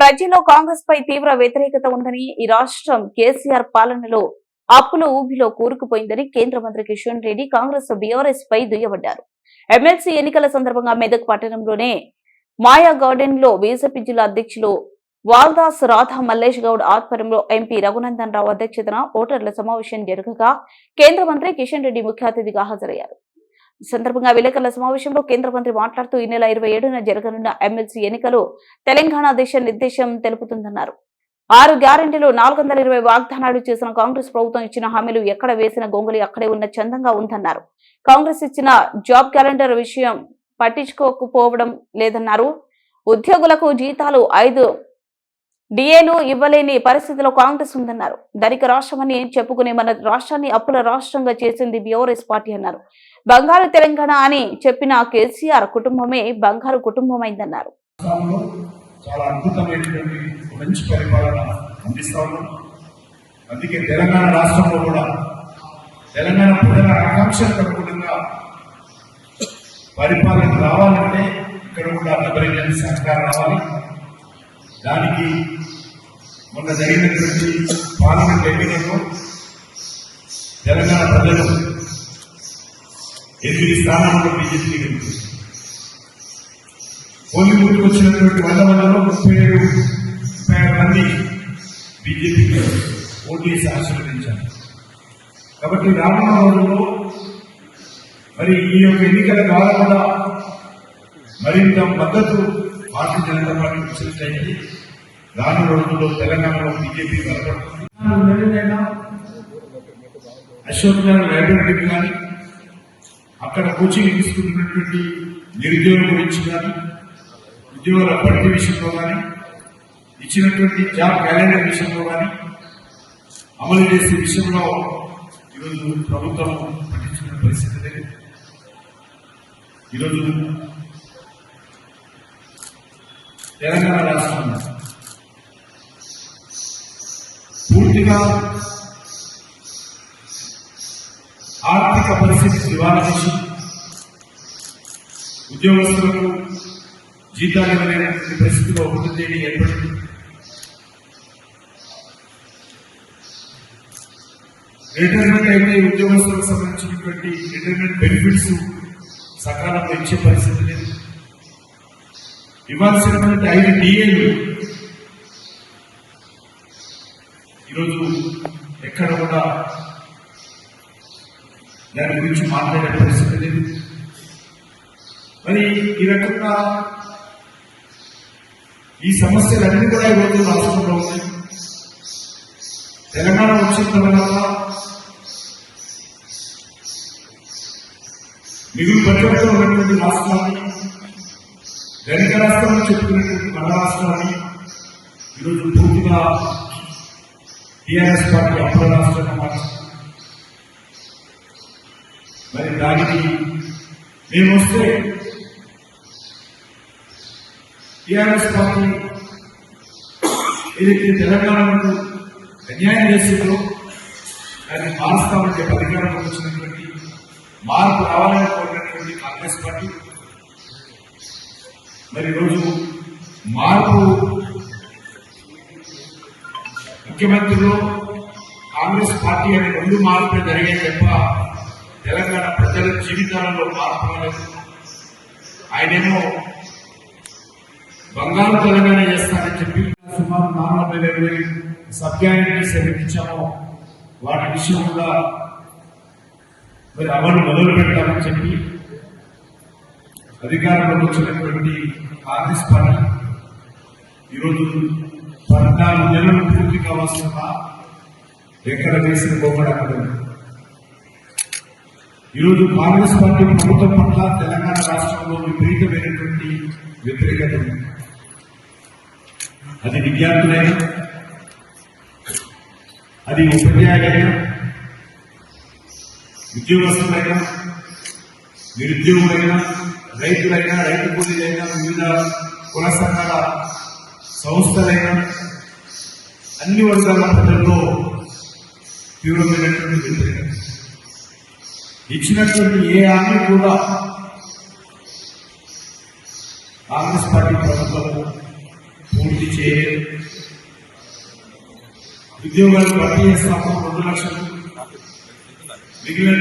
ప్రజల్లో కాంగ్రెస్ పై తీవ్ర వ్యతిరేకత ఉందని ఈ రాష్ట్రం కేసీఆర్ పాలనలో అప్పుల ఊబిలో కూరుకుపోయిందని కేంద్ర మంత్రి కిషన్ రెడ్డి కాంగ్రెస్ బీఆర్ఎస్ పై దుయ్యబడ్డారు. ఎమ్మెల్సీ ఎన్నికల సందర్భంగా మెదక్ పట్టణంలోనే మాయా గార్డెన్లో బీజేపీ జిల్లా అధ్యక్షులు వాల్దాస్ రాధా మల్లేష్ గౌడ్ ఆధ్వర్యంలో ఎంపీ రఘునందన్ రావు అధ్యక్షతన ఓటర్ల సమావేశం జరగగా కేంద్ర మంత్రి కిషన్ రెడ్డి ముఖ్య అతిథిగా హాజరయ్యారు. ఈ సందర్భంగా విలేకరుల సమావేశంలో కేంద్ర మంత్రి మాట్లాడుతూ ఈ నెల ఇరవై ఏడున జరగనున్న ఎమ్మెల్సీ ఎన్నికలు తెలంగాణ దేశ నిర్దేశం తెలుపుతుందన్నారు. ఆరు గ్యారెంటీలు నాలుగు వందల ఇరవై వాగ్దానాలు చేసిన కాంగ్రెస్ ప్రభుత్వం ఇచ్చిన హామీలు ఎక్కడ వేసిన గొంగులి అక్కడే ఉన్న చందంగా ఉందన్నారు. కాంగ్రెస్ ఇచ్చిన జాబ్ క్యాలెండర్ విషయం పట్టించుకోకపోవడం లేదన్నారు. ఉద్యోగులకు జీతాలు ఐదు డిఏను ఇవ్వలేని పరిస్థితిలో కాంగ్రెస్ ఉందన్నారు. ధనిక రాష్ట్రమని చెప్పుకునే మన రాష్ట్రాన్ని అప్పుల రాష్ట్రంగా చేసింది బీఆర్ఎస్ పార్టీ అన్నారు. బంగారు తెలంగాణ అని చెప్పిన కేసీఆర్ కుటుంబమే బంగారు కుటుంబమైందన్నారు. రాష్ట్రంలో పరిపాలన అందుకే తెలంగాణ రాష్ట్రంలో కూడా తెలంగాణ ప్రజల ఆకాంక్షలకు అనుగుణంగా పరిపాలన రావాలంటే ఇక్కడ కూడా డబుల్ సహకారం రావాలి. దానికి మొన్న జరిగినటువంటి పార్లమెంట్ ఎన్నికల్లో తెలంగాణ ప్రజలు ఎనిమిది స్థానాల్లో బీజేపీ గెలిచింది పోలింగ్ బూత్కి వచ్చినటువంటి వంద మందిలో ముప్పై ఏడు ముప్పై ఆరు మంది బీజేపీకి ఓటు వేసి ఆశీర్వదించారు. కాబట్టి రానున్న రోజుల్లో మరి ఈ యొక్క ఎన్నికల ద్వారా కూడా మరింత మద్దతు భారతీయ జనతా పార్టీ ముస్లింస్ అయింది రాను రోజుల్లో తెలంగాణలో బీజేపీ బలపడుతుంది అశోక్ గారు లైబ్రరీకి కానీ అక్కడ కోచింగ్ తీసుకుంటున్నటువంటి నిరుద్యోగం గురించి కానీ ఉద్యోగాల భర్తీ విషయంలో కానీ ఇచ్చినటువంటి జాబ్ క్యాలెండర్ విషయంలో కానీ అమలు చేసే విషయంలో ఈరోజు ప్రభుత్వం పట్టించుకున్న పరిస్థితి లేదు. ఈరోజు తెలంగాణ రాష్ట్రం పూర్తిగా ఆర్థిక పరిస్థితి దివాలా చేసి ఉద్యోగస్తులకు జీతాలు ఇవ్వలేనటువంటి పరిస్థితిలో ఉంటుంది ఏర్పడింది. రిటైర్మెంట్ అయితే ఉద్యోగస్తులకు సంబంధించినటువంటి రిటైర్మెంట్ బెనిఫిట్స్ సకాలంలో ఇచ్చే పరిస్థితి లేదు. ఇవ్వాల్సినటువంటి ఐదు డిఏలు ఈరోజు ఎక్కడ కూడా దాని గురించి మాట్లాడే పరిస్థితి లేదు. మరి ఈ రకంగా ఈ సమస్యలన్నీ కూడా ఈరోజు రాష్ట్రంలో ఉన్నాయి. తెలంగాణ వచ్చిన తర్వాత మిగులు బడ్జెట్లో ఉన్నటువంటి రాష్ట్రాన్ని ధనిక రాష్ట్రంలో చెప్పుకున్నటువంటి మన రాష్ట్రాన్ని ఈరోజు పూర్తిగా టీఆర్ఎస్ పార్టీ అప్పుల రాష్ట్రంగా మార్చింది. మరి దానికి మేము వస్తే టీఆర్ఎస్ పార్టీ ఏదైతే తెలంగాణకు అన్యాయం చేసిందో దాన్ని మారుస్తామంటే చెప్పి అధికారంలోకి వచ్చినటువంటి మార్పు రావాలని కోరినటువంటి కాంగ్రెస్ పార్టీ మరి ఈరోజు మార్పు ముఖ్యమంత్రిలో కాంగ్రెస్ పార్టీ అనే రెండు మార్పులు జరిగాయి తప్ప తెలంగాణ ప్రజల జీవితాలలో మార్పు రాలేదు ఆయనేమో బంగారు తెలంగాణ చేస్తానని చెప్పి సుమారు నాలుగు వందల ఇరవై సబ్జాయిటీస్ వాటి విషయం కూడా మరి అమలు మొదలు పెడతామని చెప్పి అధికారంలోకి వచ్చినటువంటి కాంగ్రెస్ పార్టీ ఈరోజు పద్నాలుగు నెలలు పూర్తి కావాల్సిన ఎక్కడ వేసిన బొమ్మడం ఈరోజు కాంగ్రెస్ పార్టీ ప్రభుత్వం పట్ల తెలంగాణ రాష్ట్రంలో విపరీతమైనటువంటి వ్యతిరేకత ఉంది. అది విద్యార్థులైనా అది ఉపాధ్యాయులైనా ఉద్యోగస్తులైనా నిరుద్యోగులైనా రైతులైనా రైతు కూలీలైనా వివిధ కుల సంఘాల సంస్థలైనా అన్ని వర్గాల ప్రజల్లో తీవ్రమైనటువంటి వ్యతిరేకత ఇచ్చినటువంటి ఏ హామీ కూడా కాంగ్రెస్ పార్టీ ప్రభుత్వం పూర్తి చేయలేదు. ఉద్యోగాలు భర్తీ చేస్తాము రెండు లక్షలు. మిగిలిన